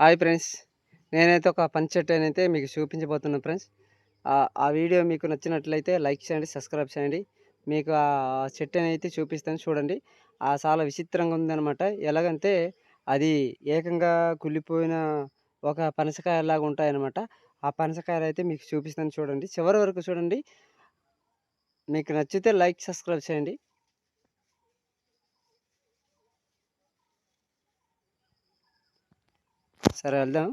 Hi friends. నేనైతే ఒక పని అయితే మీకు చూపించబోతున్నాను ఫ్రెండ్స్. ఆ- ఆ వీడియో మీకు నచ్చినట్లయితే లైక్ చేయండి సబ్స్క్రైబ్ చేయండి. మీకు ఆ చెట్టు అయితే చూపిస్తాను చూడండి. ఆ చాలా విచిత్రంగా ఉందన్నమాట. ఎలాగంటే అది ఏకంగా కుళ్ళిపోయిన ఒక పనసకాయలాగా ఉంటాయన్నమాట. ఆ పనసకాయలు అయితే మీకు చూపిస్తాను చూడండి. చివరి వరకు చూడండి. మీకు నచ్చితే లైక్ సబ్స్క్రైబ్ చేయండి. సరే వెళ్దాం.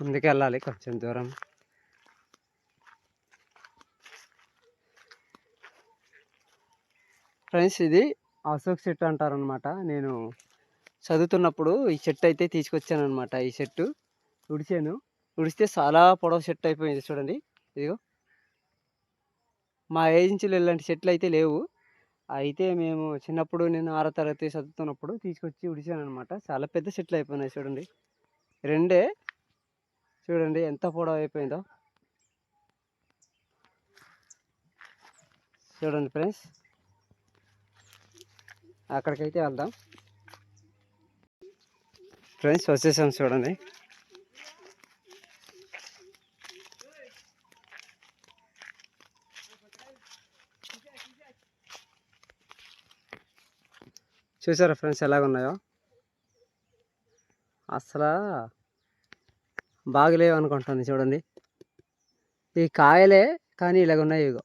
ముందుకు వెళ్ళాలి కొంచెం దూరం. ఫ్రెండ్స్ ఇది అశోక్ చెట్టు అంటారనమాట నేను చదువుతున్నప్పుడు ఈ చెట్టు అయితే తీసుకొచ్చాను అనమాట ఈ చెట్టు ఉడిచాను. ఉడిస్తే చాలా పొడవు చెట్టు అయిపోయింది చూడండి. ఇదిగో. మా ఏజెన్సీలో ఇలాంటి చెట్లు అయితే లేవు. అయితే మేము చిన్నప్పుడు నేను ఆరో తరగతి చదువుతున్నప్పుడు తీసుకొచ్చి ఉడిచాను అనమాట చాలా పెద్ద చెట్లు అయిపోయినాయి చూడండి. రెండే. చూడండి ఎంత పొడవు అయిపోయిందో. చూడండి ఫ్రెండ్స్. అక్కడికైతే వెళ్దాం. ఫ్రెండ్స్ వచ్చేసాం చూడండి. చూసారా ఫ్రెండ్స్ ఎలాగున్నాయో? అసలు బాగలేవు అనుకుంటుంది చూడండి. ఈ కాయలే కానీ ఇలాగ ఉన్నాయి ఇగో.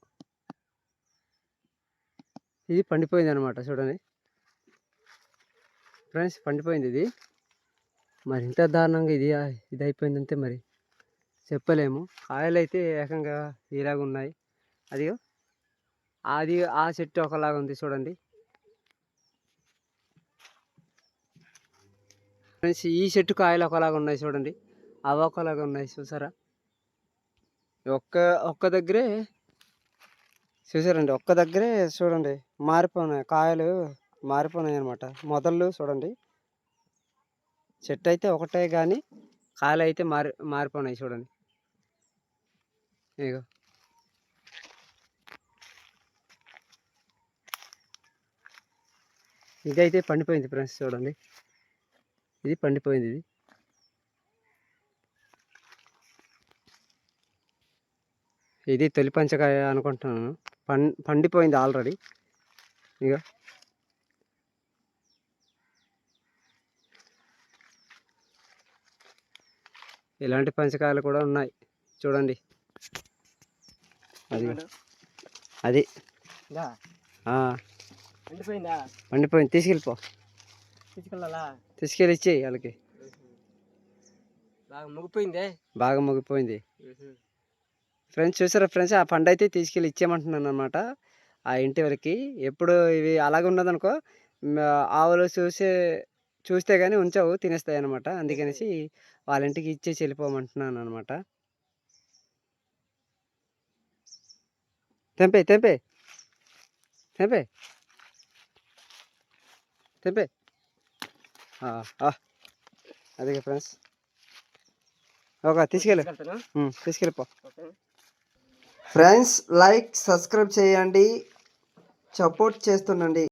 ఇది పండిపోయింది అనమాట చూడండి. ఫ్రెండ్స్ పండిపోయింది ఇది. మరి ఇంత దారుణంగా ఇది ఇది అయిపోయిందంటే మరి చెప్పలేము. కాయలు అయితే ఏకంగా ఇలాగ ఉన్నాయి అదిగో. అది ఆ చెట్టు ఒకలాగా ఉంది చూడండి. ఫ్రెండ్స్ ఈ చెట్టు కాయలు ఒకలాగా ఉన్నాయి చూడండి. అవి ఒకలాగా ఉన్నాయి చూసారా? ఒక్క ఒక్క దగ్గరే చూసారండి ఒక్క దగ్గరే చూడండి మారిపోయినాయి కాయలు మారిపోయినాయి అనమాట మొదళ్ళు చూడండి చెట్టు అయితే ఒకటే కానీ కాయలు అయితే మారి మారిపోయినాయి చూడండి. ఇగో. ఇదైతే పండిపోయింది ఫ్రెండ్స్ చూడండి. ఇది పండిపోయింది ఇది. ఇది తొలి పంచకాయ అనుకుంటున్నాను. పం పండిపోయింది ఆల్రెడీ. ఇక ఇలాంటి పంచకాయలు కూడా ఉన్నాయి. చూడండి. అది. అది. పండిపోయింది. తీసుకెళ్ళిపో. తీసుకెళ్ళాలా? తీసుకెళ్ళి ఇచ్చేయి వాళ్ళకి. బాగా ముగిపోయిందే? బాగా మొగిపోయింది. ఫ్రెండ్స్ చూసారా ఫ్రెండ్స్? ఆ పండు అయితే తీసుకెళ్ళి ఇచ్చేయమంటున్నాను అనమాట ఆ ఇంటి వరకు. ఎప్పుడు ఇవి అలాగే ఉన్నదనుకో ఆవులు చూసే చూస్తే కానీ ఉంచవు తినేస్తాయి అనమాట అందుకనేసి వాళ్ళ ఇంటికి ఇచ్చేసి వెళ్ళిపోమంటున్నాను అనమాట తెంపే తెంపే తెంపే తెంపే అదే ఫ్రెండ్స్. ఒక తీసుకెళ్ళు. తీసుకెళ్ళిపో ఓకే. ఫ్రెండ్స్ లైక్ సబ్స్క్రైబ్ చేయండి. సపోర్ట్ చేస్తుండండి.